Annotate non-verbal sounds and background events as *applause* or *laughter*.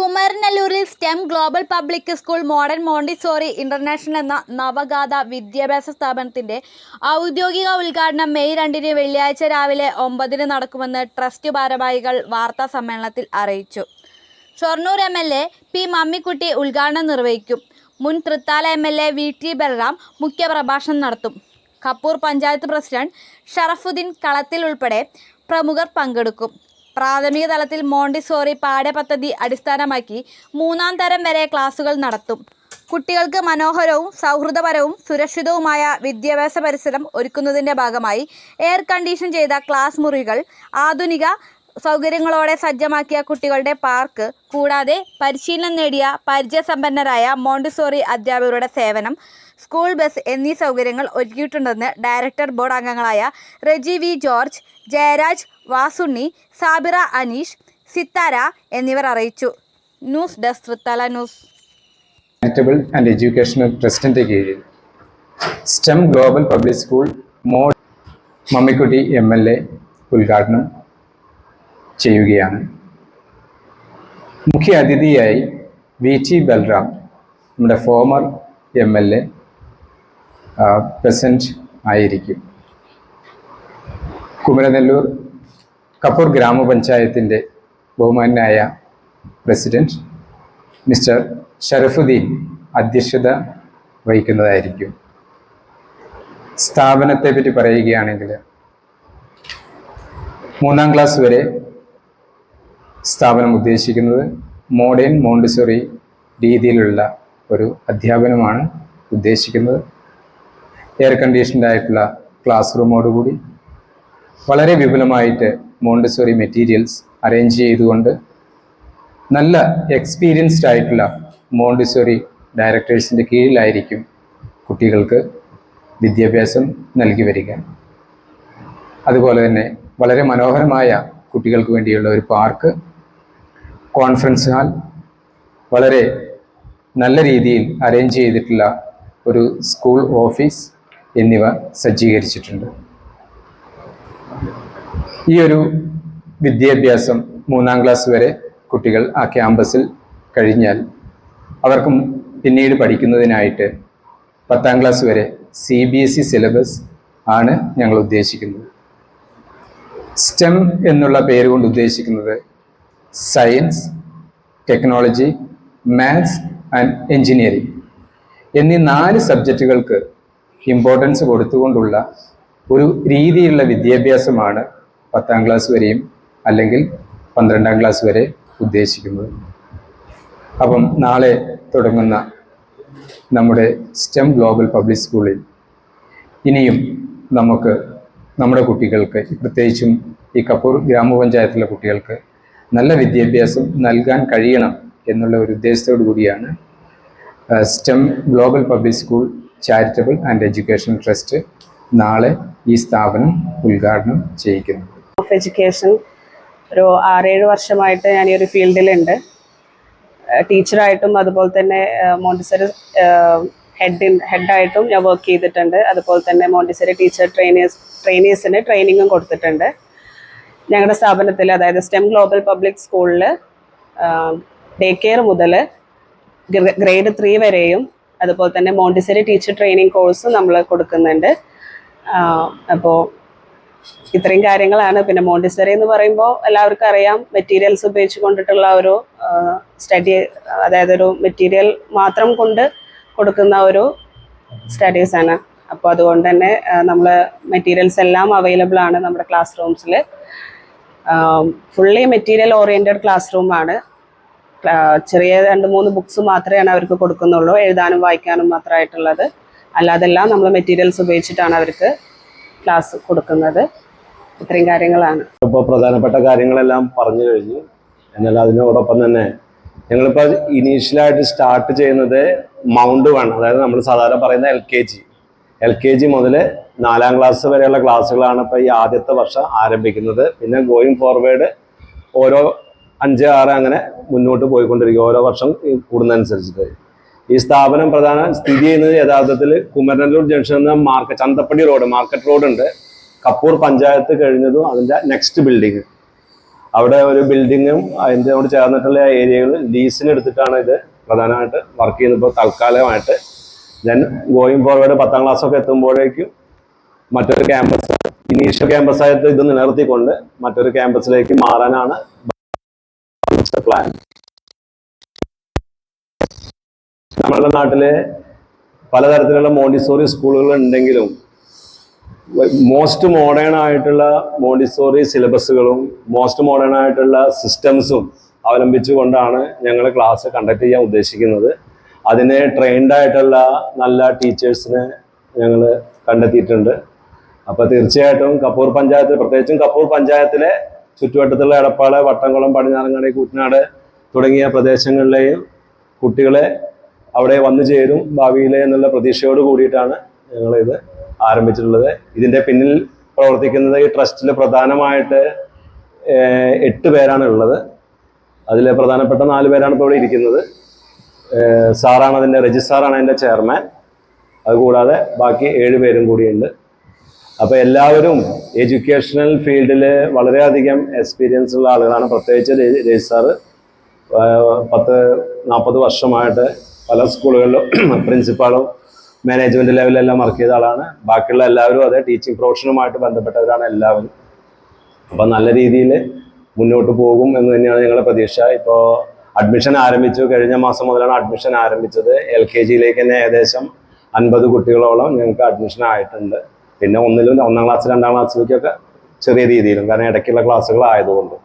കുമരനല്ലൂരിൽ STEM global public school modern Montessori international എന്ന നവഗാഥ വിദ്യാഭ്യാസ സ്ഥാപനത്തിന്റെ ഔദ്യോഗിക ഉദ്ഘാടനം മെയ് രണ്ടിന് വെള്ളിയാഴ്ച രാവിലെ ഒമ്പതിന് നടക്കുമെന്ന് ട്രസ്റ്റ് ഭാരവാഹികൾ വാർത്താ സമ്മേളനത്തിൽ അറിയിച്ചു. Shoranur M L A P Mammikutty ഉദ്ഘാടനം നിർവഹിക്കും. മുൻ Thrithala M L A V T Balram മുഖ്യപ്രഭാഷണം നടത്തും. കപ്പൂർ പഞ്ചായത്ത് പ്രസിഡന്റ് ഷറഫുദ്ദീൻ കളത്തിൽ ഉൾപ്പെടെ പ്രമുഖർ പങ്കെടുക്കും. പ്രാഥമിക തലത്തിൽ മോണ്ടിസോറി പാഠ്യപദ്ധതി അടിസ്ഥാനമാക്കി മൂന്നാം തരം വരെ ക്ലാസുകൾ നടത്തും. കുട്ടികൾക്ക് മനോഹരവും സൗഹൃദപരവും സുരക്ഷിതവുമായ വിദ്യാഭ്യാസ പരിസരം ഒരുക്കുന്നതിന്റെ ഭാഗമായി എയർ കണ്ടീഷൻ ചെയ്ത ക്ലാസ് മുറികൾ ആധുനിക സൗകര്യങ്ങളോടെ സജ്ജമാക്കിയ കുട്ടികളുടെ പാർക്ക് കൂടാതെ പരിശീലനം നേടിയ പരിചയസമ്പന്നരായ മോണ്ടിസോറി അധ്യാപകരുടെ സേവനം സ്കൂൾ ബസ് എന്നീ സൗകര്യങ്ങൾ ഒരുക്കിയിട്ടുണ്ടെന്ന് ഡയറക്ടർ ബോർഡ് അംഗങ്ങളായ റെജി വി ജോർജ് ജയരാജ് വാസുണ്ണി സാബിറ അനീഷ് സിത്താര എന്നിവർ അറിയിച്ചു. News desk Thrithala news. Charitable and educational ട്രസ്റ്റിന്റെ കീഴിൽ STEM global public school mode Mammikutty M L A ഉദ്ഘാടനം ചെയ്യുകയാണ്. മുഖ്യ അതിഥിയായി വി ടി ബൽറാം നമ്മുടെ former M L A present ആയിരിക്കും. കുമരനെല്ലൂർ കപ്പൂർ ഗ്രാമപഞ്ചായത്തിന്റെ ബഹുമാനായ പ്രസിഡന്റ് മിസ്റ്റർ ഷറഫുദ്ദീൻ അധ്യക്ഷത വഹിക്കുന്നതായിരിക്കും. സ്ഥാപനത്തെ പറ്റി പറയുകയാണെങ്കിൽ മൂന്നാം ക്ലാസ് വരെ സ്ഥാപനം ഉദ്ദേശിക്കുന്നത് മോഡേൺ മോണ്ടിസറി രീതിയിലുള്ള ഒരു അധ്യാപനമാണ് ഉദ്ദേശിക്കുന്നത്. എയർ കണ്ടീഷൻഡ് ആയിട്ടുള്ള ക്ലാസ് റൂമോടുകൂടി വളരെ വിപുലമായിട്ട് മോണ്ടസോറി മെറ്റീരിയൽസ് അറേഞ്ച് ചെയ്തുകൊണ്ട് നല്ല എക്സ്പീരിയൻസ്ഡ് ആയിട്ടുള്ള മോണ്ടിസോറി ഡയറക്ടേഴ്സിന്റെ കീഴിലായിരിക്കും കുട്ടികൾക്ക് വിദ്യാഭ്യാസം നൽകി വരിക. അതുപോലെ തന്നെ വളരെ മനോഹരമായ കുട്ടികൾക്ക് വേണ്ടിയുള്ള ഒരു പാർക്ക് കോൺഫറൻസ് ഹാൾ വളരെ നല്ല രീതിയിൽ അറേഞ്ച് ചെയ്തിട്ടുള്ള ഒരു സ്കൂൾ ഓഫീസ് എന്നിവ സജ്ജീകരിച്ചിട്ടുണ്ട്. ഈ ഒരു വിദ്യാഭ്യാസം മൂന്നാം ക്ലാസ് വരെ കുട്ടികൾ ആ ക്യാമ്പസിൽ കഴിഞ്ഞാൽ അവർക്കും പിന്നീട് പഠിക്കുന്നതിനായിട്ട് പത്താം ക്ലാസ് വരെ C B S E syllabus ആണ് ഞങ്ങൾ ഉദ്ദേശിക്കുന്നത്. സ്റ്റെം എന്നുള്ള പേര് കൊണ്ട് ഉദ്ദേശിക്കുന്നത് science technology maths and engineering എന്നീ നാല് സബ്ജക്റ്റുകൾക്ക് ഇമ്പോർട്ടൻസ് കൊടുത്തുകൊണ്ടുള്ള ഒരു രീതിയിലുള്ള വിദ്യാഭ്യാസമാണ് പത്താം ക്ലാസ് വരെയും അല്ലെങ്കിൽ പന്ത്രണ്ടാം ക്ലാസ് വരെ ഉദ്ദേശിക്കുന്നത്. അപ്പം നാളെ തുടങ്ങുന്ന നമ്മുടെ സ്റ്റെം ഗ്ലോബൽ പബ്ലിക് സ്കൂളിൽ ഇനിയും നമുക്ക് നമ്മുടെ കുട്ടികൾക്ക് പ്രത്യേകിച്ചും ഈ കപ്പൂർ ഗ്രാമപഞ്ചായത്തിലെ കുട്ടികൾക്ക് നല്ല വിദ്യാഭ്യാസം നൽകാൻ കഴിയണം എന്നുള്ള ഒരു ഉദ്ദേശത്തോടു കൂടിയാണ് STEM global public school charitable and education trust നാളെ ഈ സ്ഥാപനം ഉദ്ഘാടനം ചെയ്യിക്കുന്നു. ഓഫ് എഡ്യൂക്കേഷൻ ഒരു ആറേഴ് വർഷമായിട്ട് ഞാൻ ഈ ഒരു ഫീൽഡിലുണ്ട്. ടീച്ചറായിട്ടും അതുപോലെ തന്നെ മോണ്ടിസറി ഹെഡ് ഹെഡായിട്ടും ഞാൻ വർക്ക് ചെയ്തിട്ടുണ്ട്. അതുപോലെ തന്നെ മോണ്ടിസറി ടീച്ചർ ട്രെയിനേഴ്സ് ട്രെയിനേഴ്സിന് ട്രെയിനിങ്ങും കൊടുത്തിട്ടുണ്ട്. ഞങ്ങളുടെ സ്ഥാപനത്തിൽ അതായത് സ്റ്റെം ഗ്ലോബൽ പബ്ലിക് സ്കൂളിൽ ഡേ കെയർ മുതൽ ഗ്രേഡ് ത്രീ വരെയും അതുപോലെ തന്നെ മോണ്ടിസറി ടീച്ചർ ട്രെയിനിങ് കോഴ്സും നമ്മൾ കൊടുക്കുന്നുണ്ട്. അപ്പോൾ ഇത്രയും കാര്യങ്ങളാണ്. പിന്നെ മോണ്ടിസറി എന്ന് പറയുമ്പോൾ എല്ലാവർക്കും അറിയാം. മെറ്റീരിയൽസ് ഉപയോഗിച്ച് കൊണ്ടിട്ടുള്ള ഒരു സ്റ്റഡി അതായത് ഒരു മെറ്റീരിയൽ മാത്രം കൊണ്ട് കൊടുക്കുന്ന ഒരു സ്റ്റഡീസ് ആണ്. അപ്പോൾ അതുകൊണ്ട് തന്നെ നമ്മൾ മെറ്റീരിയൽസ് എല്ലാം അവൈലബിൾ ആണ് നമ്മുടെ ക്ലാസ് റൂംസിൽ ഫുള്ളി മെറ്റീരിയൽ ഓറിയന്റഡ് ക്ലാസ് റൂമാണ് ചെറിയ രണ്ട് മൂന്ന് ബുക്സ് മാത്രമേ അവർക്ക് കൊടുക്കുന്നുള്ളൂ. എഴുതാനും വായിക്കാനും മാത്രമായിട്ടുള്ളത്. അല്ലാതെല്ലാം നമ്മൾ മെറ്റീരിയൽസ് ഉപയോഗിച്ചിട്ടാണ് അവർക്ക് ക്ലാസ് കൊടുക്കുന്നത്. ഇത്രയും കാര്യങ്ങളാണ്. ഇപ്പോൾ പ്രധാനപ്പെട്ട കാര്യങ്ങളെല്ലാം പറഞ്ഞു കഴിഞ്ഞു. എന്നാൽ അതിനോടൊപ്പം തന്നെ ഞങ്ങളിപ്പോൾ ഇനീഷ്യലായിട്ട് സ്റ്റാർട്ട് ചെയ്യുന്നത് മൗണ്ട് വൺ അതായത് നമ്മൾ സാധാരണ പറയുന്ന L K G L K G മുതൽ നാലാം ക്ലാസ് വരെയുള്ള ക്ലാസ്സുകളാണ് ഇപ്പോൾ ഈ ആദ്യത്തെ വർഷം ആരംഭിക്കുന്നത്. പിന്നെ ഗോയിങ് ഫോർവേഡ് ഓരോ അഞ്ച് ആറ് അങ്ങനെ മുന്നോട്ട് പോയിക്കൊണ്ടിരിക്കും. ഓരോ വർഷം കൂടുന്നതനുസരിച്ചിട്ട്. ഈ സ്ഥാപനം പ്രധാന സ്ഥിതി ചെയ്യുന്നത് യഥാർത്ഥത്തിൽ കുമരനല്ലൂർ ജംഗ്ഷൻ എന്ന market Chanthappadi road market road ഉണ്ട് കപ്പൂർ പഞ്ചായത്ത് കഴിഞ്ഞതും അതിന്റെ നെക്സ്റ്റ് ബിൽഡിങ് അവിടെ ഒരു ബിൽഡിങ്ങും അതിനോട് ചേർന്നിട്ടുള്ള ഏരിയകൾ ലീസിന് എടുത്തിട്ടാണ് ഇത് പ്രധാനമായിട്ട് വർക്ക് ചെയ്യുന്നത്. ഇപ്പോൾ തൽക്കാലമായിട്ട് ഞാൻ ഗോയിങ് ഫോർവേഡ് പത്താം ക്ലാസ് ഒക്കെ എത്തുമ്പോഴേക്കും മറ്റൊരു ക്യാമ്പസ് ഇനീഷ്യൽ ക്യാമ്പസ് ആയിട്ട് ഇത് നിലനിർത്തിക്കൊണ്ട് മറ്റൊരു ക്യാമ്പസിലേക്ക് മാറാനാണ് പ്ലാൻ നമ്മളുടെ നാട്ടിലെ പലതരത്തിലുള്ള മോണ്ടിസോറി സ്കൂളുകൾ ഉണ്ടെങ്കിലും മോസ്റ്റ് മോഡേൺ ആയിട്ടുള്ള മോണ്ടിസോറി സിലബസുകളും മോസ്റ്റ് മോഡേൺ ആയിട്ടുള്ള സിസ്റ്റംസും അവലംബിച്ചുകൊണ്ടാണ് ഞങ്ങൾ ക്ലാസ് കണ്ടക്ട് ചെയ്യാൻ ഉദ്ദേശിക്കുന്നത്. അതിനെ ട്രെയിൻഡ് ആയിട്ടുള്ള നല്ല ടീച്ചേഴ്സിനെ ഞങ്ങൾ കണ്ടെത്തിയിട്ടുണ്ട്. അപ്പോൾ തീർച്ചയായിട്ടും കപ്പൂർ പഞ്ചായത്ത് പ്രത്യേകിച്ചും കപ്പൂർ പഞ്ചായത്തിലെ ചുറ്റുവട്ടത്തുള്ള എടപ്പാൾ വട്ടംകുളം പടിഞ്ഞാറങ്ങാടി കൂറ്റനാട് തുടങ്ങിയ പ്രദേശങ്ങളിലെയും കുട്ടികളെ അവിടെ വന്നു ചേരും ഭാവിയിലെ എന്നുള്ള പ്രതീക്ഷയോട് കൂടിയിട്ടാണ് ഞങ്ങൾ ഇത് ആരംഭിച്ചിട്ടുള്ളത്. ഇതിന്റെ പിന്നിൽ പ്രവർത്തിക്കുന്നത് ഈ ട്രസ്റ്റിൽ പ്രധാനമായിട്ട് എട്ട് പേരാണ് ഉള്ളത്. അതിൽ പ്രധാനപ്പെട്ട നാല് പേരാണ് ഇപ്പോൾ ഇവിടെ ഇരിക്കുന്നത്. സാറാണ് അതിന്റെ രജിസ്ട്രാറാണ് അതിന്റെ ചെയർമാൻ. അതുകൂടാതെ ബാക്കി ഏഴ് പേരും കൂടിയുണ്ട്. അപ്പോൾ എല്ലാവരും എഡ്യൂക്കേഷണൽ ഫീൽഡിൽ വളരെയധികം എക്സ്പീരിയൻസ് ഉള്ള ആളുകളാണ്. പ്രത്യേകിച്ച് രജി- രജി സാറ് ആഹ് പത്ത് നാൽപ്പത് വർഷമായിട്ട് പല സ്കൂളുകളിലും *clears throat* പ്രിൻസിപ്പാളും മാനേജ്മെന്റ് ലെവലെല്ലാം വർക്ക് ചെയ്ത ആളാണ്. ബാക്കിയുള്ള എല്ലാവരും അതെ ടീച്ചിങ് പ്രൊഫഷനുമായിട്ട് ബന്ധപ്പെട്ടവരാണ് എല്ലാവരും. അപ്പം നല്ല രീതിയിൽ മുന്നോട്ട് പോകും എന്ന് തന്നെയാണ് ഞങ്ങളുടെ പ്രതീക്ഷ. ഇപ്പോൾ അഡ്മിഷൻ ആരംഭിച്ചു. കഴിഞ്ഞ മാസം മുതലാണ് അഡ്മിഷൻ ആരംഭിച്ചത്. എൽ കെ ജിയിലേക്ക് തന്നെ ഏകദേശം അൻപത് കുട്ടികളോളം ഞങ്ങൾക്ക് അഡ്മിഷൻ ആയിട്ടുണ്ട്. പിന്നെ ഒന്നിലും ഒന്നാം ക്ലാസ് രണ്ടാം ക്ലാസ്സിലേക്കൊക്കെ ചെറിയ രീതിയിലും. കാരണം ഇടയ്ക്കുള്ള ക്ലാസ്സുകൾ ആയതുകൊണ്ട്